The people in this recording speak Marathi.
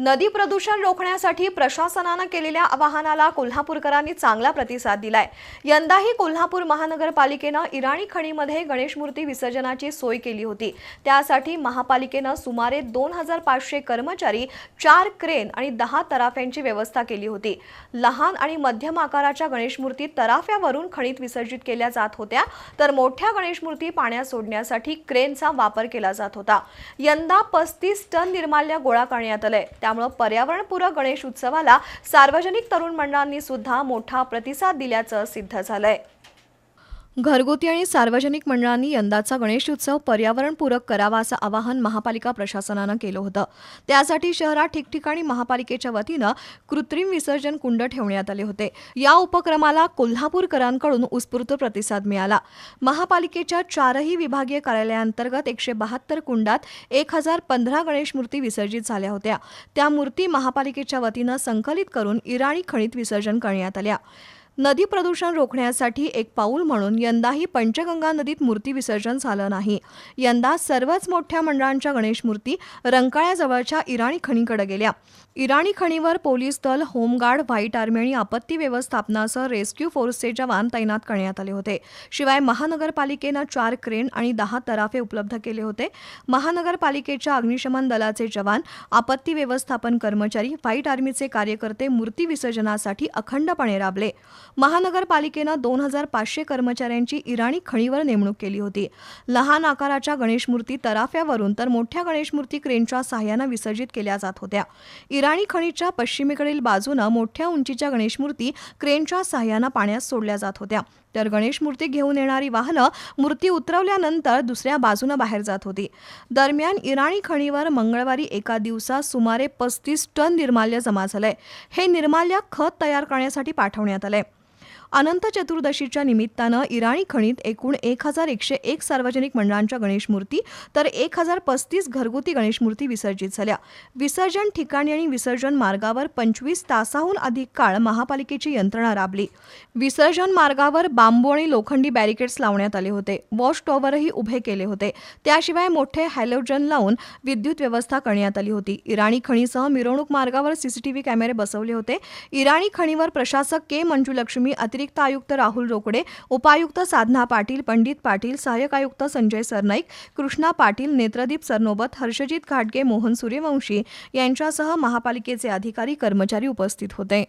नदी प्रदूषण रोखण्यासाठी प्रशासनानं केलेल्या आवाहनाला कोल्हापूरकरांनी चांगला प्रतिसाद दिलाय. यंदाही कोल्हापूर महानगरपालिकेनं इराणी खणीमध्ये गणेश मूर्ती विसर्जनाची सोय केली होती. त्यासाठी महापालिकेनं सुमारे दोन हजार पाचशे कर्मचारी चार क्रेन आणि दहा तराफ्यांची व्यवस्था केली होती. लहान आणि मध्यम आकाराच्या गणेशमूर्ती तराफ्यावरून खणीत विसर्जित केल्या जात होत्या तर मोठ्या गणेशमूर्ती पाण्यात सोडण्यासाठी क्रेनचा वापर केला जात होता. यंदा पस्तीस टन निर्माल्य गोळा करण्यात आलंय. त्यामुळं पर्यावरणपूरक गणेश उत्सवाला सार्वजनिक तरुण मंडळांनी सुद्धा मोठा प्रतिसाद दिल्याचं सिद्ध झालंय. घरगुती आणि सार्वजनिक मंडळांनी यंदाचा गणेश उत्सव पर्यावरणपूरक करावा असं आवाहन महापालिका प्रशासनानं केलं होतं. त्यासाठी शहरात ठिकठिकाणी महापालिकेच्या वतीनं कृत्रिम विसर्जन कुंड ठेवण्यात आले होते. या उपक्रमाला कोल्हापूरकरांकडून उत्स्फूर्त प्रतिसाद मिळाला. महापालिकेच्या चारही विभागीय कार्यालयांतर्गत एकशे बहात्तर कुंडात एक हजार पंधरा गणेश मूर्ती विसर्जित झाल्या होत्या. त्या मूर्ती महापालिकेच्या वतीनं संकलित करून इराणी खणीत विसर्जन करण्यात आल्या. नदी प्रदूषण रोखण्यासाठी एक पाऊल म्हणून यंदाही पंचगंगा नदीत मूर्ती विसर्जन झालं नाही. यंदा सर्वच मोठ्या मंडळांच्या गणेश मूर्ती रंकाळ्याजवळच्या इराणी खणीकडे गेल्या. इराणी खणीवर पोलीस दल होमगार्ड व्हाईट आर्मी आणि आपत्ती व्यवस्थापनासह रेस्क्यू फोर्सचे जवान तैनात करण्यात आले होते. शिवाय महानगरपालिकेनं चार क्रेन आणि दहा तराफे उपलब्ध केले होते. महानगरपालिकेच्या अग्निशमन दलाचे जवान आपत्ती व्यवस्थापन कर्मचारी व्हाईट आर्मीचे कार्यकर्ते मूर्ती विसर्जनासाठी अखंडपणे राबले. महानगरपालिकेनं दोन हजार पाचशे कर्मचाऱ्यांची इराणी खणीवर नेमणूक केली होती. लहान आकाराच्या गणेशमूर्ती तराफ्यावरून तर मोठ्या गणेश मूर्ती क्रेनच्या सहाय्यानं विसर्जित केल्या जात होत्या. इराणी खणीच्या पश्चिमेकडील बाजूनं मोठ्या उंचीच्या गणेशमूर्ती क्रेनच्या सहाय्यानं पाण्यात सोडल्या जात होत्या. तर गणेश मूर्ती घेऊन येणारी वाहनं मूर्ती उतरवल्यानंतर दुसऱ्या बाजूनं बाहेर जात होती. दरम्यान इराणी खणीवर मंगळवारी एका दिवसात सुमारे पस्तीस टन निर्माल्य जमा झालंय. हे निर्माल्य खत तयार करण्यासाठी पाठवण्यात आलंय. अनंत चतुर्दशीच्या निमित्तानं इराणी खणीत एकूण एक हजार एकशे एक सार्वजनिक मंडळांच्या गणेश मूर्ती तर एक हजार पस्तीस घरगुती गणेश मूर्ती विसर्जित झाल्या. विसर्जन ठिकाणी आणि विसर्जन मार्गावर पंचवीस तासाहून अधिक काळ महापालिकेची यंत्रणा राबली. विसर्जन मार्गावर बांबू आणि लोखंडी बॅरिकेड्स लावण्यात आले होते. वॉश टॉवरही उभे केले होते. त्याशिवाय मोठे हॅलोजन लावून विद्युत व्यवस्था करण्यात आली होती. इराणी खणीसह मिरवणूक मार्गावर सीसीटीव्ही कॅमेरे बसवले होते. इराणी खणीवर प्रशासक के मंजुलक्ष्मी अतिरिक्त आयुक्त राहुल रोकडे उपायुक्त साधना पाटील पंडित पाटील सहाय्यक आयुक्त संजय सरनाईक कृष्णा पाटील नेत्रदीप सरनोबत हर्षजित घाटगे मोहन सूर्यवंशी यांच्यासह महापालिकेचे अधिकारी कर्मचारी उपस्थित होते.